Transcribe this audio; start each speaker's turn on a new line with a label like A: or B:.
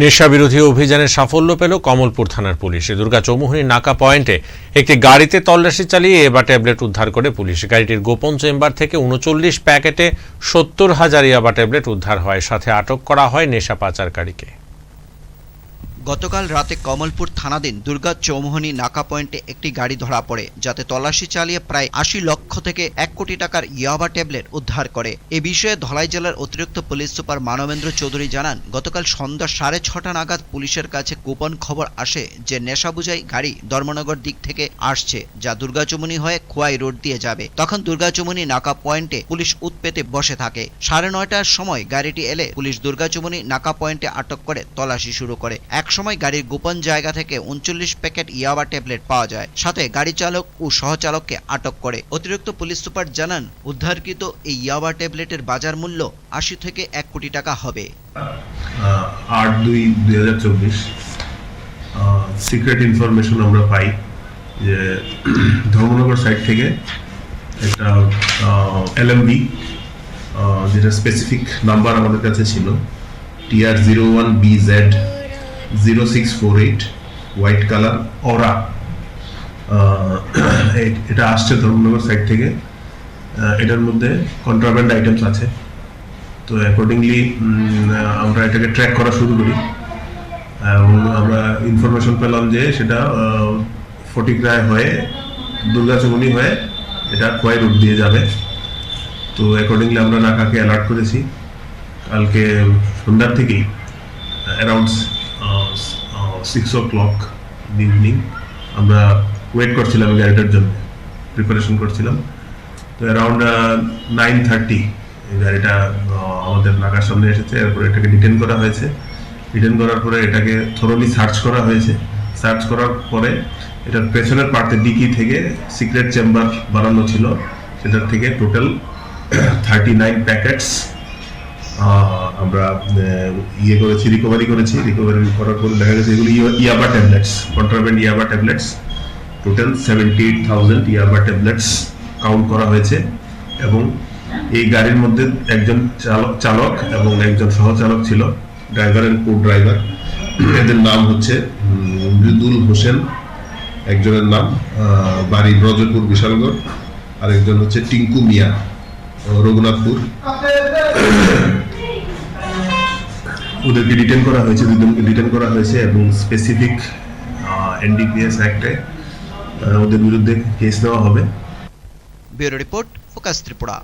A: নেশা বিরোধী অভিযানে সাফল্য পেল কমলপুর থানার পুলিশ। দুর্গা চৌমুহনী নাকা পয়েন্টে একটি গাড়িতে তল্লাশি চালিয়ে এবার ট্যাবলেট উদ্ধার করে পুলিশ। গাড়িটির গোপন চেম্বার থেকে উনচল্লিশ প্যাকেটে সত্তর হাজার ইয়াবা ট্যাবলেট উদ্ধার হয়। সাথে আটক করা হয় নেশা পাচারকারীকে।
B: গতকাল রাতে কমলপুর থানাধীন দুর্গা চৌমোহনী নাকা পয়েন্টে একটি গাড়ি ধরা পড়ে, যাতে তল্লাশি চালিয়ে প্রায় আশি লক্ষ থেকে এক কোটি টাকার ইয়াবা ট্যাবলেট উদ্ধার করে। এ বিষয়ে ধলাই জেলার অতিরিক্ত পুলিশ সুপার মানবেন্দ্র চৌধুরী জানান, গতকাল সন্ধ্যা সাড়ে ছটা নাগাদ পুলিশের কাছে গোপন খবর আসে যে নেশা বুঝাই গাড়ি ধর্মনগর দিক থেকে আসছে, যা দুর্গাচুমনি হয়ে খোয়াই রোড দিয়ে যাবে। তখন দুর্গাচুমনি নাকা পয়েন্টে পুলিশ উৎপেতে বসে থাকে। সাড়ে নয়টার সময় গাড়িটি এলে পুলিশ দুর্গাচুমনি নাকা পয়েন্টে আটক করে তল্লাশি শুরু করে। এক সময় গাড়ির গোপন জায়গা থেকে উনচল্লিশ প্যাকেট ইয়াবা ট্যাবলেট পাওয়া যায়। সাথে গাড়ি চালক ও সহচালককে আটক করে। অতিরিক্ত পুলিশ সুপার জানান, উদ্ধারকৃত এই ইয়াবা ট্যাবলেটের বাজার মূল্য আশি থেকে এক কোটি টাকা হবে।
C: আট দুই দুই হাজার চব্বিশ। সিক্রেট ইনফরমেশন আমরা পাই যে ধর্মনগর সাইড থেকে একটা এলএমবি যেটা স্পেসিফিক নাম্বার আমাদের কাছে ছিল TR zero one B Z zero six four eight white colour ওরা এটা আসছে ধর্মনগর সাইড থেকে। এটার মধ্যে কন্ট্রাব্যান্ড আইটেমস আছে। তো অ্যাকর্ডিংলি আমরা এটাকে ট্র্যাক করা শুরু করি। এবং আমরা ইনফরমেশন পেলাম যে সেটা ফটিকরায় হয়ে দুর্গাচমনি হয়ে এটা খোয়াই রুট দিয়ে যাবে। তো অ্যাকর্ডিংলি আমরা নাকাকে অ্যালার্ট করেছি। কালকে সন্ধ্যার থেকেই around six o'clock evening আমরা ওয়েট করছিলাম গাড়িটার জন্য প্রিপারেশন করছিলাম। তো অ্যারাউন্ড নাইন থার্টি গাড়িটা আহ, আমাদের নাকার সামনে এসেছে এরপর এটাকে ডিটেন করা হয়েছে। ডিটেন করার পরে এটাকে থরলি সার্চ করা হয়েছে। সার্চ করার পরে এটার পেছনের পার্টে ডিকি থেকে সিক্রেট চেম্বার বানানো ছিল। সেটার থেকে টোটাল থার্টি নাইন প্যাকেটস আমরা ইয়ে করেছি রিকভারি করেছি। রিকভারি করার পর দেখা গেছে এগুলো ইয়া- ইয়াবা ট্যাবলেটস কন্ট্রাব্যান্ড ইয়াবা tablets total seventy eight thousand ইয়াবা ট্যাবলেটস কাউন্ট করা হয়েছে। এবং এই গাড়ির মধ্যে একজন চালক চালক এবং একজন সহচালক ছিল ড্রাইভার এন্ড কো ড্রাইভার এদের নাম হচ্ছে মৃদুল হোসেন, একজনের নাম বাড়ি ব্রজপুর, বিশালগড়। আর একজন হচ্ছে টিঙ্কু মিয়া, রঘুনাথপুর। ওদেরকে ডিটেন করা হয়েছে, দুজনকে ডিটেন করা হয়েছে এবং স্পেসিফিক এনডিপিএস অ্যাক্টে ওদের বিরুদ্ধে কেস দেওয়া হবে।
B: Bureau report focus Tripura.